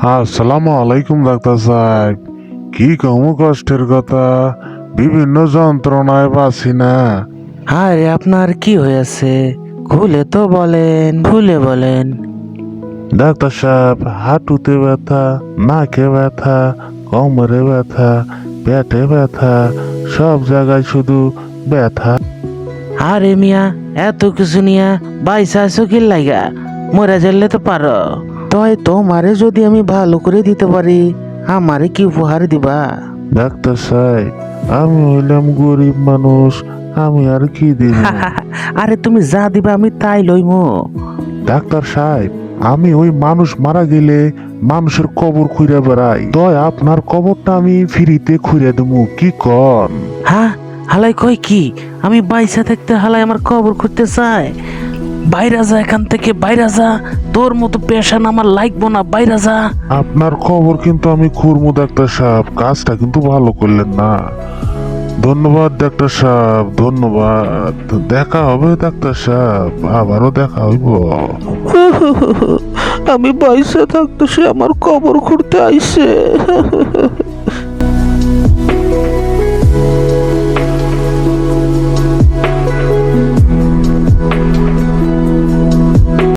আসসালামু আলাইকুম ডাক্তার সাহেব। কি কম কষ্টের কথা? বিভিন্ন যন্ত্রণায় বাসি না। আরে আপনার কি হয়েছে? খুলে তো বলেন খুলে বলেন। ডাক্তার সাহেব হাঁটুতে ব্যথা নাকে ব্যথা কোমরে ব্যথা পেটে ব্যথা সব জায়গায় শুধু ব্যথা। আরে মিয়া এত কিছু নিয়া বাইসা আছো কি লাগা মরে যাইলে তো পারো। তয় তোমারে যদি আমি ভালো করে দিতে পারি আমারে কি উপহার দিবা? ডাক্তার সাহেব আমি হইলাম গরিব মানুষ আমি আর কি দিব? আরে তুমি যা দিবা আমি তাই লইমু। ডাক্তার সাহেব আমি ওই মানুষ মারা গেলে মানুষের কবর খুঁড়ে বেড়াই। তয় আপনার কবরটা আমি ফ্রিতে খুঁড়ে দেবো কি কন? হ্যাঁ হালাই কয় কি? আমি বাইসা থাকতে হালাই আমার কবর খুঁজতে চাই বাইরা যা এখান থেকে বাইরা যা। তোর মতো পেশান আমার লাগবো না বাইরা যা। আপনার খবর কিন্তু আমি খুরমু ডাক্তার সাহেব কাজটা কিন্তু ভালো করলেন না। ধন্যবাদ ডাক্তার সাহেব ধন্যবাদ। দেখা হবে ডাক্তার সাহেব আবারও দেখা হইব। আমি বাইসা থাকতে সে আমার কবর খুঁড়তে আইছে